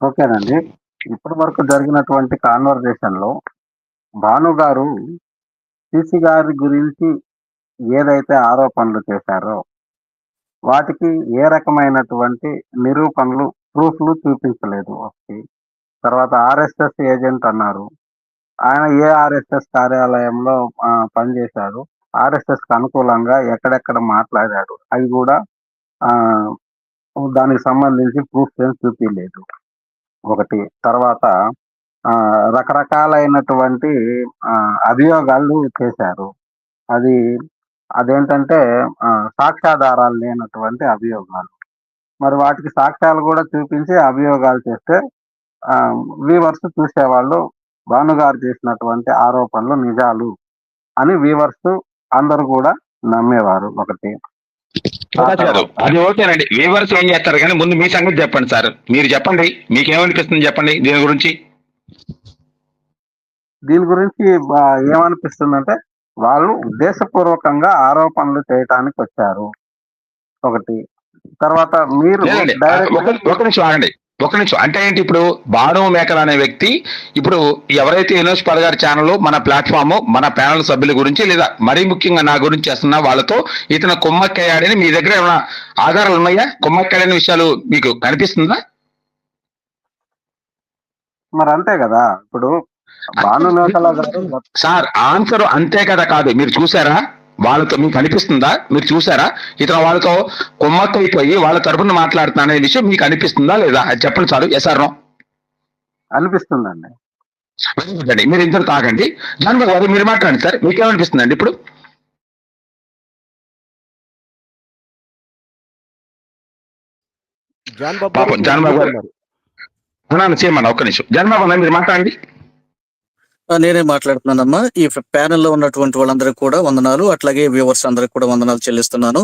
ఓకేనండి. ఇప్పటి వరకు జరిగినటువంటి కాన్వర్జేషన్‌లో భాను గారు సీసీ గారి గురించి ఏదైతే ఆరోపణలు చేశారో, వాటికి ఏ రకమైనటువంటి నిరూపణలు, ప్రూఫ్‌లు చూపించలేదు ఒకటి. తర్వాత ఆర్ఎస్ఎస్ ఏజెంట్ అన్నారు. ఆయన ఏ ఆర్ఎస్ఎస్ కార్యాలయంలో ఆహ్, పనిచేశాడు. ఆర్ఎస్ఎస్‌కి అనుకూలంగా ఎక్కడెక్కడ మాట్లాడాడు. అవి కూడా దానికి సంబంధించి ప్రూఫ్స్ ఏం చూపించలేదు ఒకటి. తర్వాత రకరకాలైనటువంటి అభియోగాలు చేశారు. అది అదేంటంటే సాక్ష్యాధారాలు లేనటువంటి అభియోగాలు. మరి వాటికి సాక్ష్యాలు కూడా చూపించి అభియోగాలు చేస్తే వీవర్స్ చూసేవాళ్ళు భానుగారు చేసినటువంటి ఆరోపణలు నిజాలు అని వీవర్స్ అందరూ కూడా నమ్మేవారు ఒకటి. అది ఓకేనండి వ్యూవర్స్ ఏం చేస్తారు కానీ ముందు మీ సంగతి చెప్పండి సార్. మీరు చెప్పండి. మీకేమనిపిస్తుంది చెప్పండి? దీని గురించి? దీని గురించి బా ఏమనిపిస్తుందంటే, వాళ్ళు ఉద్దేశపూర్వకంగా ఆరోపణలు చేయటానికి వచ్చారు. ఒకటి. తర్వాత మీరు ఒక నిమిషం ఆగండి. ఒక నిమిషం. అంటే ఏంటి ఇప్పుడు భాను మేకల అనే వ్యక్తి ఇప్పుడు ఎవరైతే యూనివర్స్ పల్ గారి ఛానల్ మన ప్లాట్ఫామ్ మన ప్యానల్ సభ్యుల గురించి లేదా మరీ ముఖ్యంగా నా గురించి చేస్తున్న వాళ్ళతో ఇతను కుమ్మక్కయ్యాడని మీ దగ్గర ఏమైనా ఆధారాలు ఉన్నాయా? కుమ్మక్కయ్యాడని విషయాలు మీకు కనిపిస్తుందా? మరి అంతే గదా! ఇప్పుడు సార్ ఆన్సర్ అంతే కదా కాదు. మీరు చూసారా? వాళ్ళతో మీకు అనిపిస్తుందా? మీరు చూసారా? ఇతను వాళ్ళతో కుమ్మక్కైపోయి వాళ్ళ తరపున మాట్లాడుతున్నా అనే విషయం మీకు అనిపిస్తుందా లేదా? అది చెప్పండి చాలు ఎస్ఆర్ అనిపిస్తుందండి. అండి మీరు ఇద్దరు తాగండి. దాని గారు మీరు మాట్లాడండి సార్. మీకేమనిపిస్తుందండి ఇప్పుడు? జాన్ బాబు పాపం గారు. చేయమన్నా ఒక్క నిమిషం. జన్మబాబు అన్న మీరు మాట్లాడండి. నేనే మాట్లాడుతున్నానమ్మా. ఈ ప్యానెల్లో ఉన్నటువంటి వాళ్ళందరికీ కూడా వందనాలు. అట్లాగే వ్యూవర్స్ అందరికి కూడా వందనాలు చెల్లిస్తున్నాను.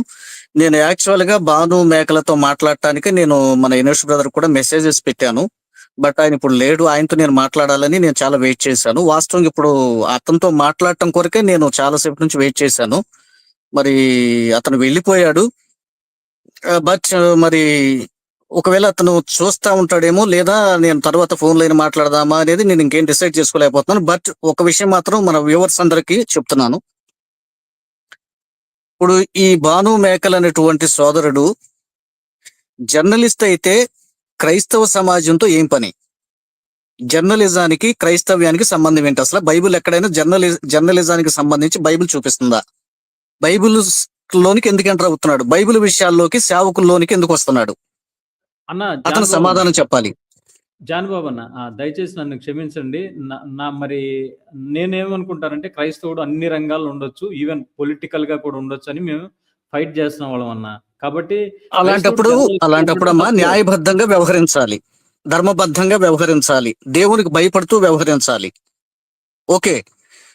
నేను యాక్చువల్గా బాను మేకలతో మాట్లాడటానికి నేను మన ఇనర్స్ బ్రదర్ కూడా మెసేజెస్ పెట్టాను. బట్ ఆయన ఇప్పుడు లేడు. ఆయనతో నేను మాట్లాడాలని నేను చాలా వెయిట్ చేశాను. వాస్తవంగా ఇప్పుడు అతనితో మాట్లాడటం కొరకే నేను చాలా సేపు నుంచి వెయిట్ చేశాను. మరి అతను వెళ్ళిపోయాడు. బట్ మరి ఒకవేళ అతను చూస్తా ఉంటాడేమో లేదా నేను తర్వాత ఫోన్ లైన్ మాట్లాడదామా అనేది నేను ఇంకేం డిసైడ్ చేసుకోలేకపోతున్నాను. బట్ ఒక విషయం మాత్రం మన వ్యూవర్స్ అందరికీ చెప్తున్నాను. ఇప్పుడు ఈ భాను మేకల్ అనేటువంటి సోదరుడు జర్నలిస్ట్ అయితే క్రైస్తవ సమాజంతో ఏం పని? జర్నలిజానికి క్రైస్తవ్యానికి సంబంధం ఏంటి? అసలు బైబిల్ ఎక్కడైనా జర్నలి జర్నలిజానికి సంబంధించి బైబిల్ చూపిస్తుందా? బైబిల్ లోనికి ఎందుకు ఎంటర్ అవుతున్నాడు? బైబిల్ విషయాల్లోకి సేవకుల్లోనికి ఎందుకు వస్తున్నాడు? అన్న అతను సమాధానం చెప్పాలి. జాన్ బాబు అన్న దయచేసి నన్ను క్షమించండి. నా- నా మరి నేనేమనుకుంటానంటే క్రైస్తవుడు అన్ని రంగాల్లో ఉండొచ్చు ఈవెన్ పొలిటికల్గా కూడా ఉండొచ్చు అని మేము ఫైట్ చేస్తున్న వాళ్ళం అన్న. కాబట్టి అలాంటప్పుడు అలాంటప్పుడు అమ్మా. న్యాయబద్ధంగా వ్యవహరించాలి. ధర్మబద్ధంగా వ్యవహరించాలి. దేవునికి భయపడుతూ వ్యవహరించాలి. ఓకే.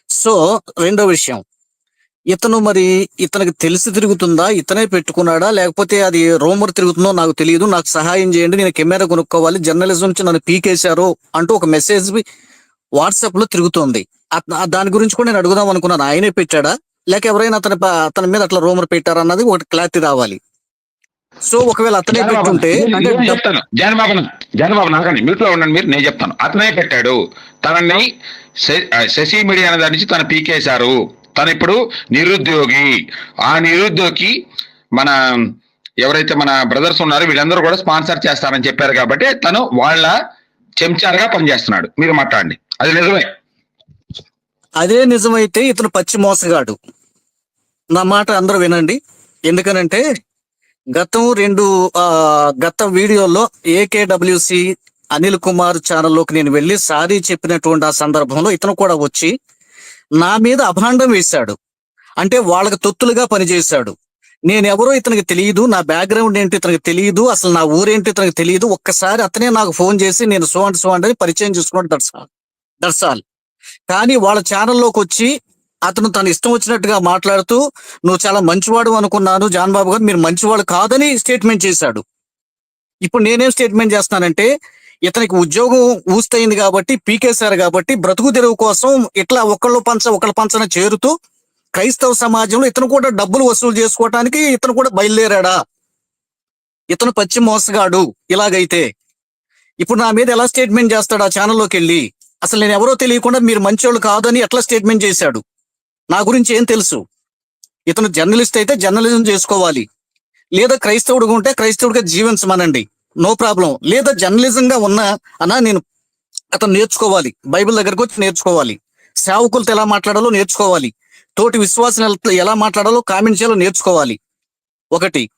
సో రెండో విషయం. ఇతను మరి ఇతనికి తెలిసి తిరుగుతుందా? ఇతనే పెట్టుకున్నాడా? లేకపోతే అది రోమర్ తిరుగుతుందో నాకు తెలియదు. నాకు సహాయం చేయండి నేను కెమెరా కొనుక్కోవాలి. జర్నలిజం నుంచి నన్ను పీకేశారు అంటూ ఒక మెసేజ్ వాట్సాప్లో తిరుగుతోంది. దాని గురించి కూడా నేను అడుగుదాం అనుకున్నాను. ఆయనే పెట్టాడా? లేక ఎవరైనా అతని అతని మీద అట్లా రోమర్ పెట్టారా అన్నది ఒకటి క్లారిటీ రావాలి. సో ఒకవేళ అతనే పెట్టుంటే చెప్తాను? జనబాబు నాకండి మీట్లో ఉండండి మీరు నేను చెప్తాను. అతనే పెట్టాడు. తనని శశి మీడియా దాని నుంచి తను పీకేశారు. తను ఇప్పుడు నిరుద్యోగి. ఆ నిరుద్యోగి మన ఎవరైతే మన బ్రదర్స్ ఉన్నారో వీళ్ళందరూ కూడా స్పాన్సర్ చేస్తారని చెప్పారు కాబట్టి తను వాళ్ళ చెంచారుగా పనిచేస్తున్నాడు. మీరు మాట్లాడండి. అది నిజమే. అదే నిజమైతే ఇతను పచ్చి మోసగాడు. నా మాట అందరూ వినండి. ఎందుకనంటే గతం రెండు గత వీడియోలో ఏకేడబ్ల్యూసి అనిల్ కుమార్ ఛానల్లోకి నేను వెళ్ళి సారీ చెప్పినటువంటి ఆ సందర్భంలో ఇతను కూడా వచ్చి నా మీద అభాండం వేశాడు. అంటే వాళ్ళకి తొత్తులుగా పనిచేశాడు. నేను ఎవరో ఇతనికి తెలియదు నా బ్యాక్గ్రౌండ్ ఏంటి ఇతనికి తెలియదు అసలు నా ఊరేంటి ఇతనికి తెలియదు. ఒక్కసారి అతనే నాకు ఫోన్ చేసి నేను సో అండ్ సో అని పరిచయం చేసుకున్నాడు దర్శాల్ దర్శాల్. కానీ వాళ్ళ ఛానల్లోకి వచ్చి అతను తన ఇష్టం వచ్చినట్టుగా మాట్లాడుతూ నువ్వు చాలా మంచివాడు అనుకున్నాను జాన్ బాబు గారు మీరు మంచివాడు కాదని స్టేట్మెంట్ చేశాడు. ఇప్పుడు నేనేం స్టేట్మెంట్ చేస్తానంటే ఇతనికి ఉద్యోగం ఊస్తయింది కాబట్టి పీకేశారు కాబట్టి బ్రతుకు తెరువు కోసం ఇట్లా ఒకళ్ళు పంచ ఒకళ్ళ పంచన చేరుతూ క్రైస్తవ సమాజంలో ఇతను కూడా డబ్బులు వసూలు చేసుకోవటానికి ఇతను కూడా బయలుదేరాడా? ఇతను పచ్చి మోసగాడు ఇలాగైతే. ఇప్పుడు నా మీద ఎలా స్టేట్మెంట్ చేస్తాడు ఆ ఛానల్లోకి వెళ్ళి? అసలు నేను ఎవరో తెలియకుండా మీరు మంచోళ్ళు కాదని ఎట్లా స్టేట్మెంట్ చేశాడు? నా గురించి ఏం తెలుసు? ఇతను జర్నలిస్ట్ అయితే జర్నలిజం చేసుకోవాలి. లేదా క్రైస్తవుడుగా ఉంటే క్రైస్తవుడిగా జీవించమనండి నో ప్రాబ్లం. లేదా జర్నలిజం గా ఉన్నా అన్నా నేను అతను నేర్చుకోవాలి. బైబిల్ దగ్గరకు వచ్చి నేర్చుకోవాలి. సేవకులతో ఎలా మాట్లాడాలో నేర్చుకోవాలి. తోటి విశ్వాసం ఎలా- మాట్లాడాలో కామెంట్ చేయాలో నేర్చుకోవాలి. ఒకటి.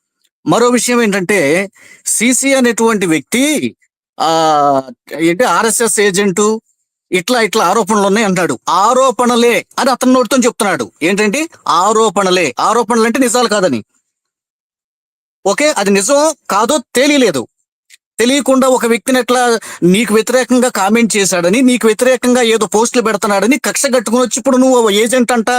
మరో విషయం ఏంటంటే సిసి అనేటువంటి వ్యక్తి ఆ ఏంటి ఆర్ఎస్ఎస్ ఏజెంటు ఇట్లా ఇట్లా ఆరోపణలు ఉన్నాయి అంటాడు. ఆరోపణలే అని అతను నోటితో చెప్తున్నాడు. ఏంటంటే ఆరోపణలే. ఆరోపణలు అంటే నిజాలు కాదని. ఓకే అది నిజం కాదో తెలియలేదు. తెలియకుండా ఒక వ్యక్తిని ఎట్లా నీకు వ్యతిరేకంగా కామెంట్ చేశాడని నీకు వ్యతిరేకంగా ఏదో పోస్టులు పెడుతున్నాడని కక్ష కట్టుకుని వచ్చి ఇప్పుడు నువ్వు ఏజెంట్ అంట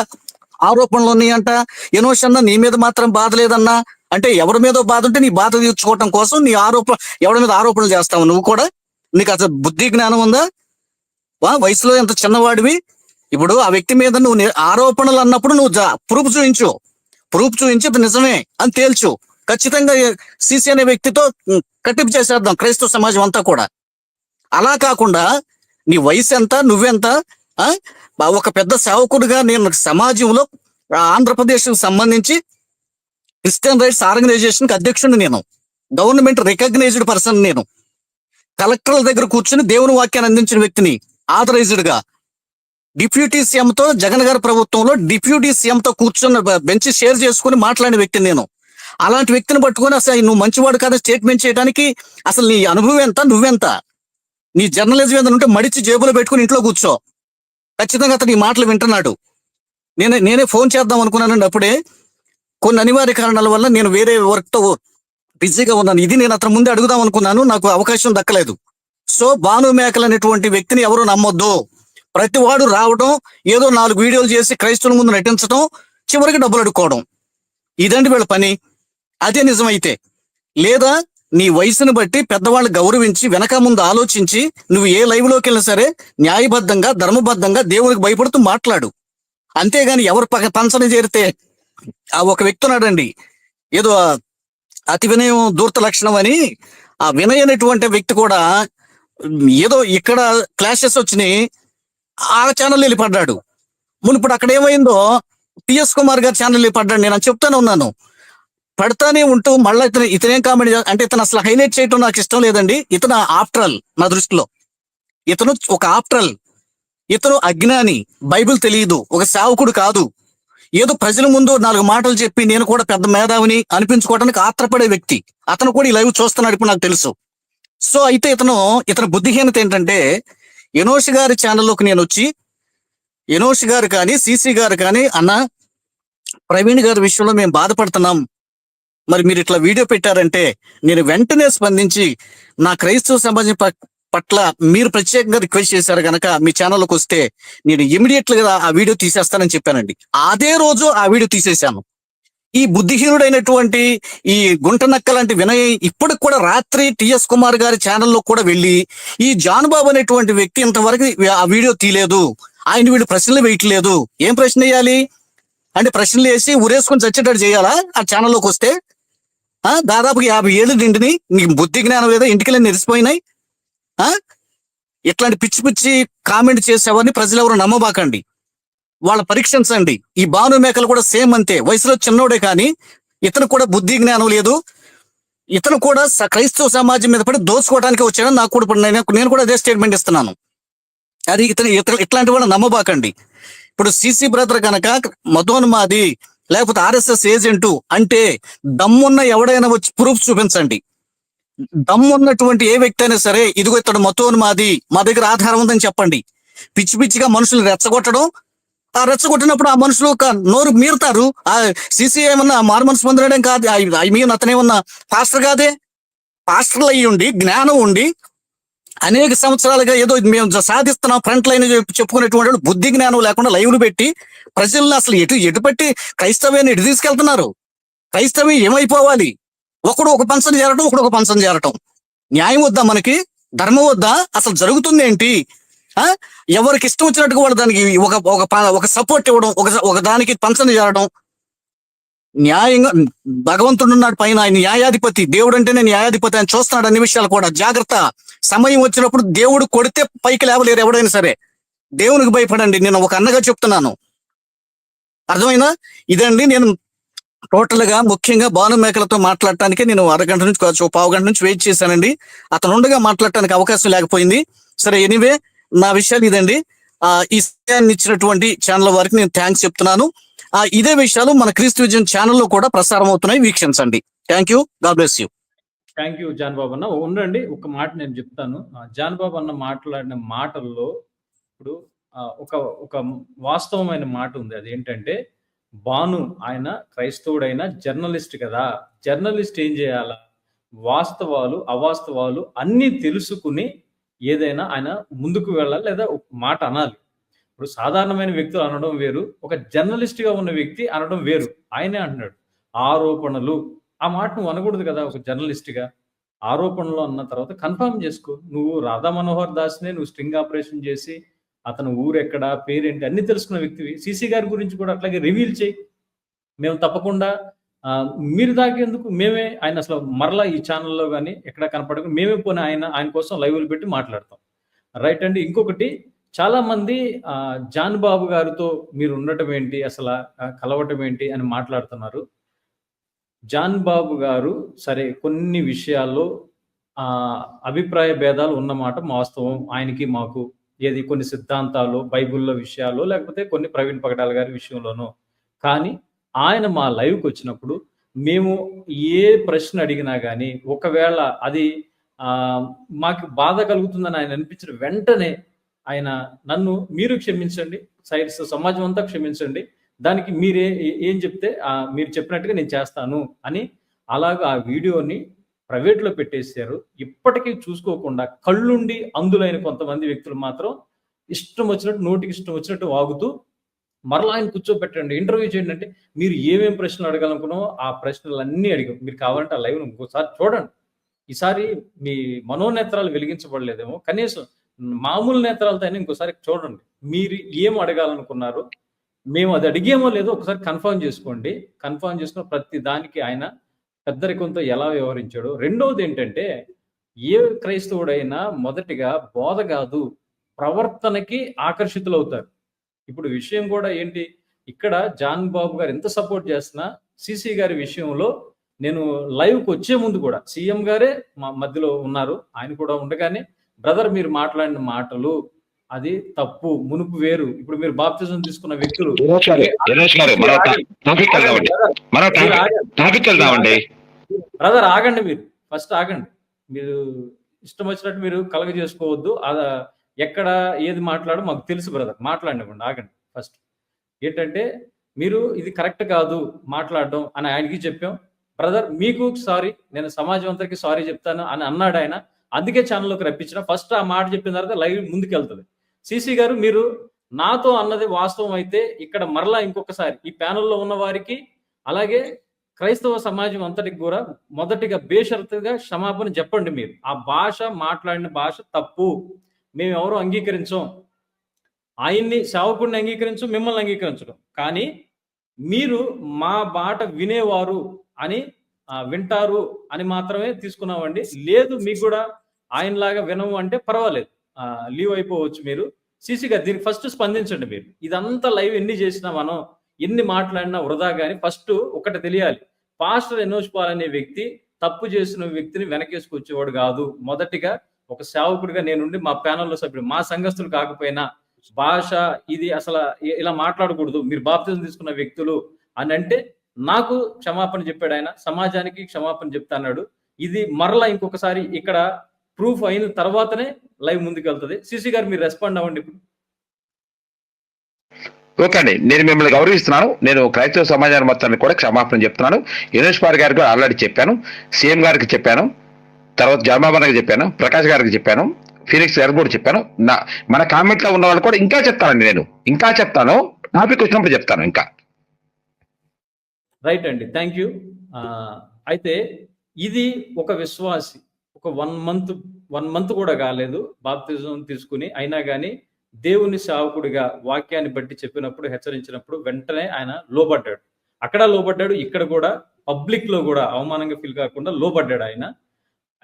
ఆరోపణలు ఉన్నాయంట ఎనోషన్న నీ మీద మాత్రం బాధ లేదన్నా. అంటే ఎవరి మీద బాధ ఉంటే నీ బాధ తీర్చుకోవటం కోసం నీ ఆరోపణ ఎవరి మీద ఆరోపణలు చేస్తావు నువ్వు కూడా? నీకు అసలు బుద్ధి జ్ఞానం ఉందా? వా వయసులో ఎంత చిన్నవాడివి? ఇప్పుడు ఆ వ్యక్తి మీద నువ్వు ఆరోపణలు అన్నప్పుడు నువ్వు ప్రూఫ్ చూపించు ప్రూఫ్ చూపించి నిజమే అని తేల్చు. ఖచ్చితంగా సిసి అనే వ్యక్తితో కట్టిపు చేసేద్దాం. క్రైస్తవ సమాజం అంతా కూడా. అలా కాకుండా నీ వయసు ఎంత నువ్వెంత ఒక పెద్ద సేవకుడిగా నేను సమాజంలో ఆంధ్రప్రదేశ్కి ఆంధ్రప్రదేశ్ సంబంధించి క్రిస్టియన్ రైట్స్ ఆర్గనైజేషన్కి అధ్యక్షుడిని నేను. గవర్నమెంట్ రికగ్నైజ్డ్ పర్సన్ నేను. కలెక్టర్ల దగ్గర కూర్చుని దేవుని వాక్యాన్ని అందించిన వ్యక్తిని ఆథరైజ్డ్గా. డిప్యూటీ సీఎంతో జగన్ గారి ప్రభుత్వంలో డిప్యూటీ సీఎంతో కూర్చున్న బెంచ్ షేర్ చేసుకుని మాట్లాడిన వ్యక్తిని నేను. అలాంటి వ్యక్తిని పట్టుకొని అసలు నువ్వు మంచివాడు కదా స్టేట్మెంట్ చేయడానికి అసలు నీ అనుభవం ఎంత నువ్వెంత? నీ జర్నలిజం ఏదైనా ఉంటే మడిచి జేబులో పెట్టుకుని ఇంట్లో కూర్చో. ఖచ్చితంగా అతను ఈ మాటలు వింటున్నాడు. నేనే నేనే ఫోన్ చేద్దాం అనుకున్నానండి అప్పుడే. కొన్ని అనివార్య కారణాల వల్ల నేను వేరే వర్క్తో బిజీగా ఉన్నాను. ఇది నేను అతను ముందే అడుగుదాం అనుకున్నాను. నాకు అవకాశం దక్కలేదు. సో భాను మేకల్ అనేటువంటి వ్యక్తిని ఎవరు నమ్మొద్దు. ప్రతి వాడు రావడం ఏదో నాలుగు వీడియోలు చేసి క్రైస్తవుల ముందు నటించడం చివరికి డబ్బులు అడుక్కోవడం. ఇదండి వీళ్ళ పని. అదే నిజమైతే. లేదా నీ వయసుని బట్టి పెద్దవాళ్ళు గౌరవించి వెనక ముందు ఆలోచించి నువ్వు ఏ లైవ్లోకి వెళ్ళినా సరే న్యాయబద్ధంగా ధర్మబద్ధంగా దేవునికి భయపడుతూ మాట్లాడు. అంతేగాని ఎవరు పక్క పంచని చేరితే? ఆ ఒక వ్యక్తి ఉన్నాడండి. ఏదో అతి వినయం దూర్త లక్షణం అని ఆ వినయ్ అనేటువంటి వ్యక్తి కూడా ఏదో ఇక్కడ క్లాషెస్ వచ్చినాయి. ఆ ఛానల్ వెళ్ళి పడ్డాడు. మునుప్పుడు అక్కడ ఏమైందో? పిఎస్ కుమార్ గారి ఛానల్ వెళ్ళి పడ్డాడు. నేను చెప్తానే ఉన్నాను. పడతానే ఉంటూ మళ్ళీ ఇతను ఇతనేం కామెడీ అంటే ఇతను అసలు హైలైట్ చేయటం నాకు ఇష్టం లేదండి. ఇతను ఆఫ్టరల్ నా దృష్టిలో. ఇతను ఒక ఆఫ్టరల్ ఇతను అజ్ఞాని. బైబిల్ తెలియదు. ఒక సేవకుడు కాదు. ఏదో ప్రజల ముందు నాలుగు మాటలు చెప్పి నేను కూడా పెద్ద మేధావిని అనిపించుకోవడానికి ఆత్రపడే వ్యక్తి. అతను కూడా ఈ లైవ్ చూస్తున్నాడు ఇప్పుడు నాకు తెలుసు. సో అయితే ఇతను ఇతని బుద్ధిహీనత ఏంటంటే ఎనోష్ గారి ఛానల్లోకి నేను వచ్చి ఎనోష్ గారు కానీ సిసి గారు కానీ అన్న ప్రవీణ్ గారి విషయంలో మేము బాధపడుతున్నాం. మరి మీరు ఇట్లా వీడియో పెట్టారంటే నేను వెంటనే స్పందించి నా క్రైస్తవ సమాజం పట్ల మీరు ప్రత్యేకంగా రిక్వెస్ట్ చేశారు కనుక మీ ఛానల్లోకి వస్తే నేను ఇమీడియట్గా ఆ వీడియో తీసేస్తానని చెప్పానండి. అదే రోజు ఆ వీడియో తీసేశాను. ఈ బుద్ధిహీనుడైనటువంటి ఈ గుంట నక్క లాంటి వినయ్ ఇప్పటికి కూడా రాత్రి టిఎస్ కుమార్ గారి ఛానల్లో కూడా వెళ్ళి ఈ జానుబాబు అనేటువంటి వ్యక్తి ఇంతవరకు ఆ వీడియో తీయలేదు ఆయన వీళ్ళు ప్రశ్నలు వేయట్లేదు. ఏం ప్రశ్న వేయాలి? అంటే ప్రశ్నలు వేసి ఉరేసుకొని చచ్చేటట్టు చేయాలా? ఆ ఛానల్లోకి వస్తే దాదాపుగా యాభై ఏళ్ళు నిండిని. నీకు బుద్ధి జ్ఞానం లేదా? ఇంటికి నిరిసిపోయినాయి ఆ? ఇట్లాంటి పిచ్చి పిచ్చి కామెంట్ చేసేవారిని ప్రజలు ఎవరు నమ్మబాకండి. వాళ్ళ పరీక్షించండి. ఈ భాను మేకలు కూడా సేమ్ అంతే. వయసులో చిన్నోడే కానీ ఇతను కూడా బుద్ధి జ్ఞానం లేదు. ఇతను కూడా క్రైస్తవ సమాజం మీద పడి దోచుకోవడానికి వచ్చాడని నాకు కూడా ఇప్పుడు నేను కూడా అదే స్టేట్మెంట్ ఇస్తున్నాను. అది ఇతను ఇతను ఇట్లాంటి వాళ్ళని నమ్మబాకండి. ఇప్పుడు సిసి బ్రదర్ కనుక మధోన్మాది లేకపోతే ఆర్ఎస్ఎస్ ఏజెంటు అంటే దమ్మున్న ఎవడైనా వచ్చి ప్రూఫ్ చూపించండి. దమ్మున్నటువంటి ఏ వ్యక్తి అయినా సరే ఇదిగో ఇతడు మతోన్మాది మా దగ్గర ఆధారం ఉందని చెప్పండి. పిచ్చి పిచ్చిగా మనుషులు రెచ్చగొట్టడం ఆ రెచ్చగొట్టినప్పుడు ఆ మనుషులు ఒక నోరు మీరుతారు. ఆ సిసి ఏమన్నా మారు మనసు పొందడం కాదు ఐ మీన్ అతనేమన్నా పాస్టర్ కాదే? పాస్టర్లు అయ్యి ఉండి జ్ఞానం ఉండి అనేక సంవత్సరాలుగా ఏదో మేము సాధిస్తున్నాం ఫ్రంట్ లైన్ చెప్పుకునేటువంటి వాళ్ళు బుద్ధి జ్ఞానం లేకుండా లైవ్లు పెట్టి ప్రజలను అసలు ఎటు ఎటు పెట్టి క్రైస్తవ్యాన్ని ఎటు తీసుకెళ్తున్నారు? క్రైస్తవ్యం ఏమైపోవాలి? ఒకడు ఒక పంచం చేరటం ఒకడు ఒక పంచం చేరటం. న్యాయం వద్దా మనకి? ధర్మం వద్దా? అసలు జరుగుతుంది ఏంటి? ఎవరికి ఇష్టం వచ్చినట్టుగా వాళ్ళు దానికి ఒక ఒక ఒక సపోర్ట్ ఇవ్వడం ఒక ఒక దానికి పంచం చేరడం న్యాయంగా భగవంతుడు ఉన్నాడు పైన. ఆయన న్యాయాధిపతి. దేవుడు అంటేనే న్యాయాధిపతి ఆయన చూస్తున్నాడు అన్ని విషయాలు కూడా. జాగ్రత్త. సమయం వచ్చినప్పుడు దేవుడు కొడితే పైకి లేవలేరు ఎవడైనా సరే. దేవునికి భయపడండి. నేను ఒక అన్నగా చెప్తున్నాను. అర్థమైనా ఇదండి నేను టోటల్గా ముఖ్యంగా భాను మేకలతో మాట్లాడటానికి నేను అరగంట నుంచి పావు గంట నుంచి వెయిట్ చేశానండి. అతను ఉండగా మాట్లాడటానికి అవకాశం లేకపోయింది. సరే ఎనీవే నా విషయాలు ఇదండి. ఆ ఈ సమయాన్ని ఇచ్చినటువంటి ఛానల్ వారికి నేను థ్యాంక్స్ చెప్తున్నాను. ఆ ఇదే విషయాలు మన క్రీస్తు విజయం ఛానల్లో కూడా ప్రసారం అవుతున్నాయి. వీక్షించండి. Thank you God bless you thank you John Babu అన్న. ఉండండి ఒక మాట నేను చెప్తాను. జాన్ బాబు అన్న మాట్లాడిన మాటల్లో ఇప్పుడు ఆ, ఒక ఒక వాస్తవమైన మాట ఉంది. అది ఏంటంటే బాను ఆయన క్రైస్తవుడైన జర్నలిస్ట్ కదా. జర్నలిస్ట్ ఏం చేయాలా? వాస్తవాలు అవాస్తవాలు అన్నీ తెలుసుకుని ఏదైనా ఆయన ముందుకు వెళ్ళాలి లేదా ఒక మాట అనాలి. ఇప్పుడు సాధారణమైన వ్యక్తులు అనడం వేరు ఒక జర్నలిస్ట్గా ఉన్న వ్యక్తి అనడం వేరు. ఆయనే అంటున్నాడు ఆరోపణలు. ఆ మాట నువ్వు అనకూడదు కదా ఒక జర్నలిస్ట్గా. ఆరోపణలు అన్న తర్వాత కన్ఫర్మ్ చేసుకో నువ్వు రాధా మనోహర్ దాస్నే నువ్వు స్ట్రింగ్ ఆపరేషన్ చేసి అతను ఊరెక్కడ పేరేంటి అన్ని తెలుసుకున్న వ్యక్తివి. సీసీ గారి గురించి కూడా అట్లాగే రివీల్ చేయి. మేము తప్పకుండా మీరు దాకేందుకు మేమే ఆయన అసలు మరలా ఈ ఛానల్లో కానీ ఎక్కడ కనపడకుండా మేమే పోనీ ఆయన ఆయన కోసం లైవ్లు పెట్టి మాట్లాడతాం. రైట్ అండి ఇంకొకటి చాలామంది జాన్ బాబు గారితో మీరు ఉండటం ఏంటి అసలు కలవటం ఏంటి అని మాట్లాడుతున్నారు. జాన్ బాబు గారు సరే కొన్ని విషయాల్లో అభిప్రాయ భేదాలు ఉన్నమాట వాస్తవం. ఆయనకి మాకు ఏది కొన్ని సిద్ధాంతాలు బైబిల్లో విషయాలు లేకపోతే కొన్ని ప్రవీణ్ పగడాల గారి విషయంలోనూ. కానీ ఆయన మా లైవ్కి వచ్చినప్పుడు మేము ఏ ప్రశ్న అడిగినా కానీ ఒకవేళ అది మాకు బాధ కలుగుతుందని ఆయన అనిపించిన వెంటనే ఆయన నన్ను మీరు క్షమించండి సైన్స్ సమాజం అంతా క్షమించండి దానికి మీరే ఏం చెప్తే మీరు చెప్పినట్టుగా నేను చేస్తాను అని అలాగా ఆ వీడియోని ప్రైవేట్లో పెట్టేశారు. ఇప్పటికీ చూసుకోకుండా కళ్ళుండి అందులైన కొంతమంది వ్యక్తులు మాత్రం ఇష్టం వచ్చినట్టు నోటికి ఇష్టం వచ్చినట్టు వాగుతూ మరలా ఆయన కూర్చోబెట్టండి. ఇంటర్వ్యూ చేయండి అంటే మీరు ఏమేమి ప్రశ్నలు అడగాలనుకున్నామో ఆ ప్రశ్నలు అన్నీ అడిగాం. మీరు కావాలంటే ఆ లైవ్ ఇంకోసారి చూడండి. ఈసారి మీ మనోనేత్రాలు వెలిగించబడలేదేమో. కనీసం మామూలు నేత్రాలతో అయినా ఇంకోసారి చూడండి. మీరు ఏం అడగాలనుకున్నారు మేము అది అడిగేమో లేదో ఒకసారి కన్ఫర్మ్ చేసుకోండి. కన్ఫర్మ్ చేసుకున్న ప్రతి దానికి ఆయన పెద్దరికంతో ఎలా వ్యవహరించాడు. రెండవది ఏంటంటే ఏ క్రైస్తవుడైనా మొదటిగా బోధ కాదు ప్రవర్తనకి ఆకర్షితులవుతారు ఇప్పుడు విషయం కూడా ఏంటి? ఇక్కడ జాన్ బాబు గారు ఎంత సపోర్ట్ చేస్తున్నా సిసి గారి విషయంలో నేను లైవ్కి వచ్చే ముందు కూడా సీఎం గారే మా మధ్యలో ఉన్నారు. ఆయన కూడా ఉండగానే బ్రదర్ మీరు మాట్లాడిన మాటలు అది తప్పు మునుపు వేరు. ఇప్పుడు మీరు బాప్తిజం తీసుకున్న వ్యక్తులు. బ్రదర్ ఆగండి మీరు. ఫస్ట్ ఆగండి. మీరు ఇష్టం వచ్చినట్టు మీరు కలగ చేసుకోవద్దు. అద ఎక్కడ ఏది మాట్లాడో మాకు తెలుసు బ్రదర్. మాట్లాడినవ్వండి. ఆగండి. ఫస్ట్ ఏంటంటే మీరు ఇది కరెక్ట్ కాదు మాట్లాడడం అని ఆయనకి చెప్పాం. బ్రదర్ మీకు సారీ నేను సమాజం అంతరికి సారీ చెప్తాను అని అన్నాడు ఆయన అందుకే ఛానల్లోకి రప్పించిన. ఫస్ట్ ఆ మాట చెప్పిన తర్వాత లైవ్ ముందుకెళ్తుంది. సిసి గారు మీరు నాతో అన్నది వాస్తవం అయితే ఇక్కడ మరలా ఇంకొకసారి ఈ ప్యానెల్లో ఉన్న వారికి అలాగే క్రైస్తవ సమాజం అంతటికి కూడా మొదటిగా బేషరతుగా క్షమాపణ చెప్పండి మీరు. ఆ భాష మాట్లాడిన భాష తప్పు. మేము ఎవరు అంగీకరించం. ఆయన్ని సేవకుడిని అంగీకరించు మిమ్మల్ని అంగీకరించడం. కానీ మీరు మా బాట వినేవారు అని వింటారు అని మాత్రమే తీసుకున్నామండి. లేదు మీకు కూడా ఆయనలాగా వినము అంటే పర్వాలేదు. లీవ్ అయిపోవచ్చు మీరు. సీసీ గారు దీనికి ఫస్ట్ స్పందించండి మీరు. ఇదంతా లైవ్ ఎన్ని చేసినా మనం ఎన్ని మాట్లాడినా వృధా కానీ ఫస్ట్ ఒకటి తెలియాలి. పాస్టర్ ఎనోజ్ పాల్ అనే వ్యక్తి తప్పు చేసిన వ్యక్తిని వెనకేసుకొచ్చేవాడు కాదు. మొదటిగా ఒక సేవకుడిగా నేనుండి మా ప్యానల్లో సభ్యుడు. మా సంఘస్థులు కాకపోయినా భాష ఇది అసలు ఇలా మాట్లాడకూడదు. మీరు బాప్తిజం తీసుకున్న వ్యక్తులు అని అంటే నాకు క్షమాపణ చెప్పాడు ఆయన. సమాజానికి క్షమాపణ చెప్తా అన్నాడు. ఇది మరలా ఇంకొకసారి ఇక్కడ ప్రూఫ్ అయిన తర్వాతనే లైవ్ ముందుకు వెళ్తుంది సిసి గారు మీరు రెస్పాండ్ అవ్వండి ఇప్పుడు. ఓకే అండి. నేను మిమ్మల్ని గౌరవిస్తున్నాను. నేను క్రైస్తవ సమాజాన్ని మొత్తాన్ని కూడా క్షమాపణ చెప్తున్నాను. యునేష్ పార్ గారికి ఆల్రెడీ చెప్పాను. సీఎం గారికి చెప్పాను. తర్వాత గారికి చెప్పాను. ప్రకాష్ గారికి చెప్పాను. ఫినిక్స్ గారికి కూడా చెప్పాను. నా మన కామెంట్లో ఉన్న వాళ్ళు కూడా ఇంకా చెప్తానండి నేను. ఇంకా చెప్తాను. టాపిక్ వచ్చినప్పుడు చెప్తాను ఇంకా. రైట్ అండి. Thank you. అయితే ఇది ఒక విశ్వాసి. ఒక వన్ మంత్ వన్ మంత్ కూడా కాలేదు. బాప్తిజం తీసుకుని అయినా కానీ దేవుని సేవకుడిగా వాక్యాన్ని బట్టి చెప్పినప్పుడు హెచ్చరించినప్పుడు వెంటనే ఆయన లోబడ్డాడు. అక్కడ లోపడ్డాడు ఇక్కడ కూడా పబ్లిక్లో కూడా అవమానంగా ఫీల్ కాకుండా లోపడ్డాడు ఆయన.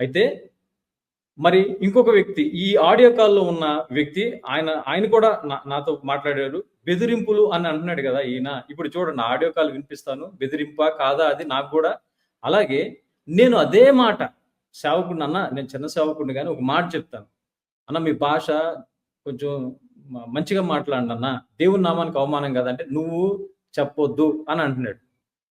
అయితే మరి ఇంకొక వ్యక్తి ఈ ఆడియో కాల్లో ఉన్న వ్యక్తి ఆయన ఆయన కూడా నా- నాతో మాట్లాడాడు. బెదిరింపులు అని అంటున్నాడు కదా ఈయన. ఇప్పుడు చూడండి ఆడియో కాల్ వినిపిస్తాను. బెదిరింపా కాదా అది నాకు కూడా. అలాగే నేను అదే మాట సేవకుడిని అన్న నేను చిన్న సేవకుడిని కానీ ఒక మాట చెప్తాను. అన్న మీ భాష కొంచెం మంచిగా మాట్లాడండి అన్న. దేవుని నామానికి అవమానం కదంటే నువ్వు చెప్పొద్దు అని అంటున్నాడు.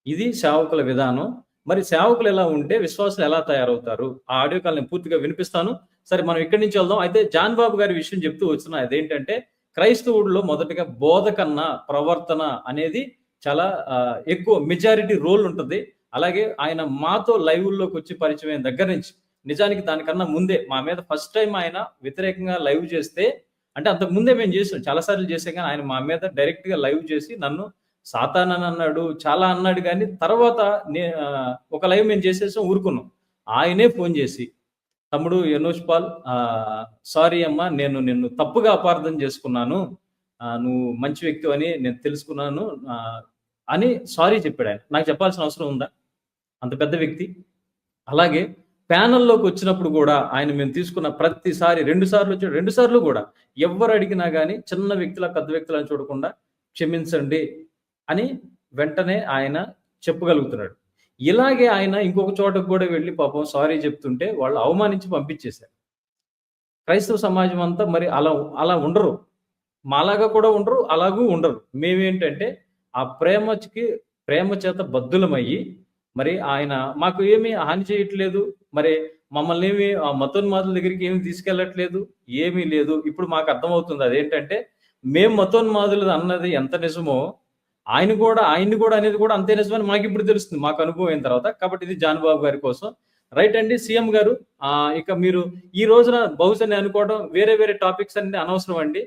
ఇది సేవకుల విధానం. మరి సేవకులు ఎలా ఉంటే విశ్వాసులు ఎలా తయారవుతారు? ఆ ఆడియో కాల్ నేను పూర్తిగా వినిపిస్తాను. సరే మనం ఇక్కడి నుంచి వెళ్దాం. అయితే జాన్ బాబు గారి విషయం చెప్తూ వచ్చిన అదేంటంటే క్రైస్తవుడిలో మొదటగా బోధ కన్నా ప్రవర్తన అనేది చాలా ఎక్కువ మెజారిటీ రోల్ ఉంటుంది. అలాగే ఆయన మాతో లైవ్లోకి వచ్చి పరిచయం అయిన దగ్గర నుంచి నిజానికి దానికన్నా ముందే మా మీద ఫస్ట్ టైం ఆయన వ్యతిరేకంగా లైవ్ చేస్తే అంటే అంతకు ముందే మేము చేసాం చాలా సార్లు చేసాం కానీ ఆయన మా మీద డైరెక్ట్గా లైవ్ చేసి నన్ను సాతాన్ అని అన్నాడు చాలా అన్నాడు కానీ తర్వాత నే ఒక లైవ్ మేము చేసేసాం ఊరుకున్నాం. ఆయనే ఫోన్ చేసి తమ్ముడు యనోష్ పాల్ సారీ అమ్మా నేను నిన్ను తప్పుగా అపార్థం చేసుకున్నాను నువ్వు మంచి వ్యక్తి అని నేను తెలుసుకున్నాను అని సారీ చెప్పాడు ఆయన. నాకు చెప్పాల్సిన అవసరం ఉందా? అంత పెద్ద వ్యక్తి. అలాగే ప్యానల్లోకి వచ్చినప్పుడు కూడా ఆయన మేము తీసుకున్న ప్రతిసారి రెండు సార్లు వచ్చి రెండు సార్లు కూడా ఎవరు అడిగినా కానీ చిన్న వ్యక్తుల పెద్ద వ్యక్తులను చూడకుండా క్షమించండి అని వెంటనే ఆయన చెప్పగలుగుతున్నాడు. ఇలాగే ఆయన ఇంకొక చోటకు కూడా వెళ్ళి పాపం సారీ చెప్తుంటే వాళ్ళు అవమానించి పంపించేశారు. క్రైస్తవ సమాజం అంతా మరి అలా అలా ఉండరు. మాలాగా కూడా ఉండరు అలాగూ ఉండరు. మేమేంటంటే ఆ ప్రేమకి ప్రేమ చేత బద్దులమయ్యి మరి ఆయన మాకు ఏమీ హాని చేయట్లేదు. మరి మమ్మల్ని ఏమి ఆ మతోన్మాదుల దగ్గరికి ఏమి తీసుకెళ్ళట్లేదు. ఏమీ లేదు. ఇప్పుడు మాకు అర్థమవుతుంది అదేంటంటే మేము మతోన్మాదులు అన్నది ఎంత నిజమో ఆయన కూడా ఆయన్ని కూడా అనేది కూడా అంతే నిజమని మాకు ఇప్పుడు తెలుస్తుంది. మాకు అనుభవం అయిన తర్వాత. కాబట్టి ఇది జాన్బాబు గారి కోసం. రైట్ అండి సీఎం గారు ఇక మీరు ఈ రోజున బహుశా నేను అనుకోవడం వేరే వేరే టాపిక్స్ అన్ని అనవసరం అండి.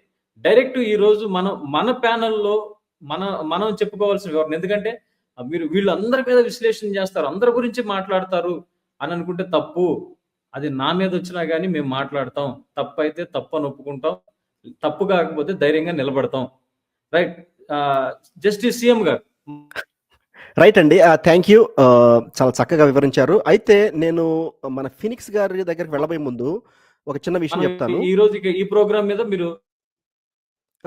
డైరెక్ట్ ఈ రోజు మనం మన ప్యానల్లో మన మనం చెప్పుకోవాల్సిన వివరణ. ఎందుకంటే మీరు వీళ్ళందరి మీద విశ్లేషణ చేస్తారు అందరి గురించి మాట్లాడతారు అని అనుకుంటే తప్పు. అది నా మీద వచ్చినా కానీ మేము మాట్లాడతాం. తప్పు అయితే తప్పు అని ఒప్పుకుంటాం. తప్పు కాకపోతే ధైర్యంగా నిలబడతాం. రైట్. జస్టిస్ సీఎం గారు. రైట్ అండి. Thank you. చాలా చక్కగా వివరించారు. అయితే నేను మన ఫినిక్స్ గారి దగ్గరికి వెళ్ళబోయే ముందు ఒక చిన్న విషయం చెప్తాను. ఈ రోజు ఈ ప్రోగ్రామ్ మీద మీరు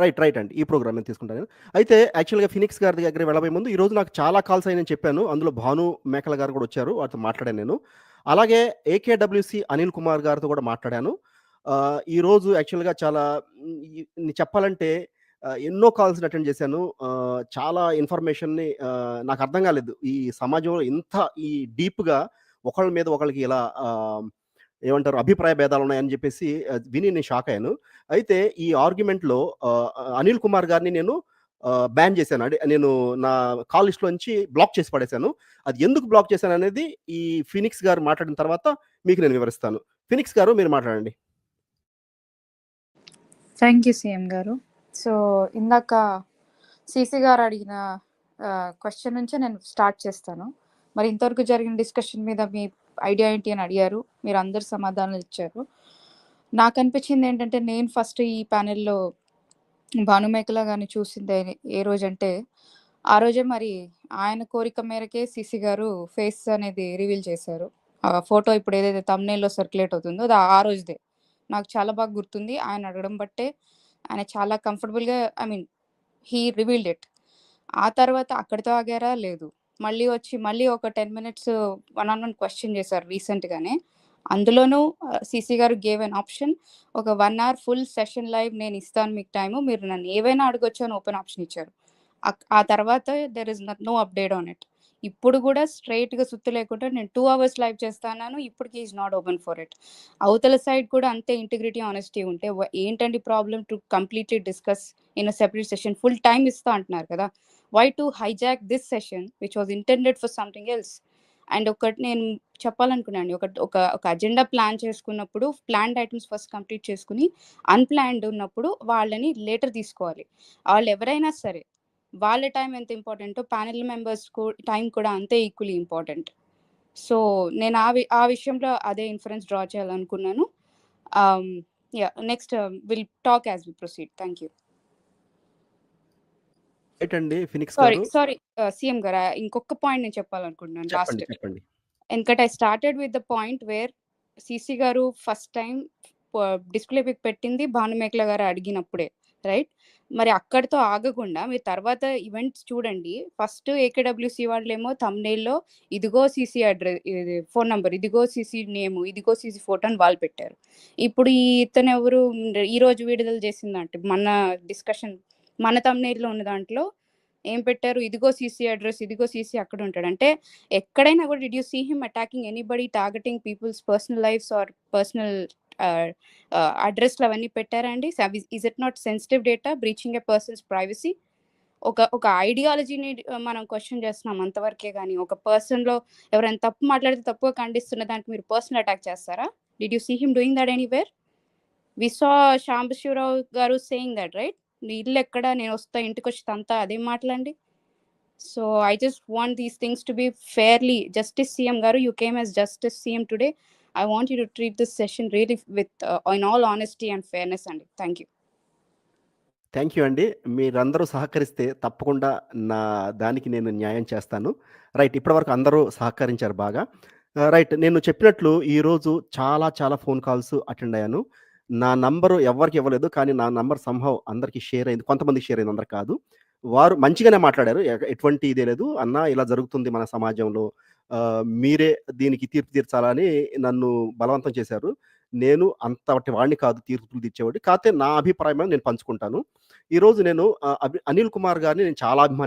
రైట్ రైట్ అండి. ఈ ప్రోగ్రామ్ నేను తీసుకుంటాను నేను. అయితే యాక్చువల్గా ఫినిక్స్ గారి దగ్గర వెళ్ళబోయే ముందు ఈ రోజు నాకు చాలా కాల్స్ అయినని చెప్పాను. అందులో భాను మేకల గారు కూడా వచ్చారు. వారితో మాట్లాడాను నేను. అలాగే ఏకేడబ్ల్యూసి అనిల్ కుమార్ గారితో కూడా మాట్లాడాను. ఈరోజు యాక్చువల్గా చాలా చెప్పాలంటే ఎన్నో కాల్స్ అటెండ్ చేశాను. చాలా ఇన్ఫర్మేషన్ని నాకు అర్థం కాలేదు. ఈ సమాజంలో ఇంత ఈ డీప్గా ఒకళ్ళ మీద ఒకళ్ళకి ఇలా ఏమంటారు అభిప్రాయ భేదాలు ఉన్నాయని చెప్పేసి విని నేను షాక్ అయ్యాను. అయితే ఈ ఆర్గ్యుమెంట్లో అనిల్ కుమార్ గారిని నేను బ్యాన్ చేశాను. అంటే నేను నా కాల్ నుంచి బ్లాక్ చేసి పడేశాను. అది ఎందుకు బ్లాక్ చేశాను అనేది ఈ ఫినిక్స్ గారు మాట్లాడిన తర్వాత మీకు నేను వివరిస్తాను. ఫినిక్స్ గారు మీరు మాట్లాడండి. థ్యాంక్ యూ సీఎం గారు. సో ఇందాక సీసీ గారు అడిగిన క్వశ్చన్ నుంచే నేను స్టార్ట్ చేస్తాను. మరి ఇంతవరకు జరిగిన డిస్కషన్ మీద మీ ఐడియా ఏంటి అని అడిగారు. మీరు అందరు సమాధానాలు ఇచ్చారు. నాకు అనిపించింది ఏంటంటే నేను ఫస్ట్ ఈ ప్యానెల్లో భానుమేకల గారిని చూసింది ఏ- రోజంటే ఆ రోజే మరి ఆయన కోరిక మేరకే సిసి గారు ఫేస్ అనేది రివీల్ చేశారు. ఆ ఫోటో ఇప్పుడు ఏదైతే తమ్నేల్లో సర్క్యులేట్ అవుతుందో అది ఆ రోజుదే. నాకు చాలా బాగా గుర్తుంది. ఆయన అడగడం బట్టే ఆయన చాలా కంఫర్టబుల్గా I mean he revealed it. ఆ తర్వాత అక్కడితో ఆగారా? లేదు. మళ్ళీ వచ్చి మళ్ళీ ఒక ten minutes one on one question చేశారు రీసెంట్గానే. అందులోనూ సీసీ గారు గేవ్ అన్ ఆప్షన్ ఒక one hour full session live నేను ఇస్తాను మీకు టైము. మీరు నన్ను ఏవైనా అడగొచ్చు అని ఓపెన్ ఆప్షన్ ఇచ్చారు. ఆ తర్వాత there is no update on it ఇప్పుడు కూడా స్ట్రైట్గా సుత్తు లేకుండా నేను టూ అవర్స్ లైవ్ చేస్తాను ఇప్పటికి is not open for it అవతల సైడ్ కూడా అంతే ఇంటిగ్రిటీ ఆనెస్టీ ఉంటే ఏంటండి problem to completely discuss in a separate session full time ఇస్తా అంటున్నారు కదా. Why to hijack this session which was intended for something else and ఒకటి నేను చెప్పాలనుకున్నాను ఒక ఒక ఒక అజెండా ప్లాన్ చేసుకున్నప్పుడు ప్లాన్డ్ ఐటమ్స్ ఫస్ట్ కంప్లీట్ చేసుకుని అన్ప్లాన్డ్ ఉన్నప్పుడు వాళ్ళని లేటర్ తీసుకోవాలి. వాళ్ళు ఎవరైనా సరే వాళ్ళ టైం ఎంత ఇంపార్టెంటో ప్యానెల్ మెంబర్స్ టైం కూడా అంతే ఈక్వలీ ఇంపార్టెంట్ సో నేను ఆ వి- ఆ విషయంలో అదే ఇన్ఫరెన్స్ డ్రా చేయాలనుకున్నాను. Yeah next will talk as we proceed thank you Phoenix sorry గారు? సారీ సీఎం గారు? ఇంకొక పాయింట్ నేను చెప్పాలనుకుంటున్నాను లాస్ట్ చెప్పండి చెప్పండి. ఎందుకంటే I started with the point where CC గారు ఫస్ట్ టైం డిస్ప్లే పిక్ పెట్టింది భానుమేకల గారు అడిగినప్పుడే రైట్? మరి అక్కడితో ఆగకుండా మీరు తర్వాత ఈవెంట్స్ చూడండి. ఫస్ట్ ఏకేడబ్ల్యూసి వాళ్ళేమో thumbnail-లో ఇదిగో సీసీ అడ్రస్ ఫోన్ నంబర్ ఇదిగో సీసీ నేమ్ ఇదిగో సీసీ ఫోటో అని వాళ్ళు పెట్టారు. ఇప్పుడు ఈ ఇతను ఎవరు ఈ రోజు విడుదల చేసిందంటే మన డిస్కషన్ మన thumbnail-లో ఉన్న దాంట్లో ఏం పెట్టారు? ఇదిగో సీసీ అడ్రస్ ఇదిగో సీసీ అక్కడ ఉంటాడు. అంటే ఎక్కడైనా కూడా did you see him attacking anybody targeting people's personal lives or personal అడ్రస్లు అవన్నీ పెట్టారండి is it not sensitive data breaching a person's privacy ఒక ఒక ఐడియాలజీని మనం క్వశ్చన్ చేస్తున్నాం అంతవరకే కానీ ఒక పర్సన్లో ఎవరైనా తప్పు మాట్లాడితే తప్పుగా ఖండిస్తున్న దానికి మీరు పర్సనల్ అటాక్ చేస్తారా? Did you see him doing that anywhere we saw Sambasivarao గారు సేయింగ్ దట్ రైట్ ఇల్లు ఎక్కడ? నేను వస్తా ఇంటికి వచ్చి అంతా అదే మాట్లాడండి so I just want these things to be fairly justice CM గారు you came as justice CM today I want you to treat this session really with in all honesty and fairness అండి. Thank you thank you అండి. మీరందరూ సహకరిస్తే తప్పకుండా నా దానికి నేను న్యాయం చేస్తాను. రైట్ ఇప్పటివరకు అందరూ సహకరించారు బాగా. Uh, రైట్ నేను చెప్పినట్లు ఈరోజు చాలా చాలా ఫోన్ కాల్స్ అటెండ్ అయ్యాను. నా నంబరు ఎవరికి ఇవ్వలేదు. కానీ నా నంబర్ సంభవ్ అందరికీ షేర్ అయింది. కొంతమందికి షేర్ అయింది. అందరు కాదు. వారు మంచిగానే మాట్లాడారు. ఎటువంటి ఇదే లేదు. అన్న ఇలా జరుగుతుంది మన సమాజంలో. మీరే దీనికి తీర్పు తీర్చాలని నన్ను బలవంతం చేశారు. నేను అంతటి వాడిని కాదు. తీర్పులు తీర్చేవాడి కాకపోతే నా అభిప్రాయం నేను పంచుకుంటాను. ఈరోజు నేను అనిల్ కుమార్ గారిని నేను చాలా అభిమాని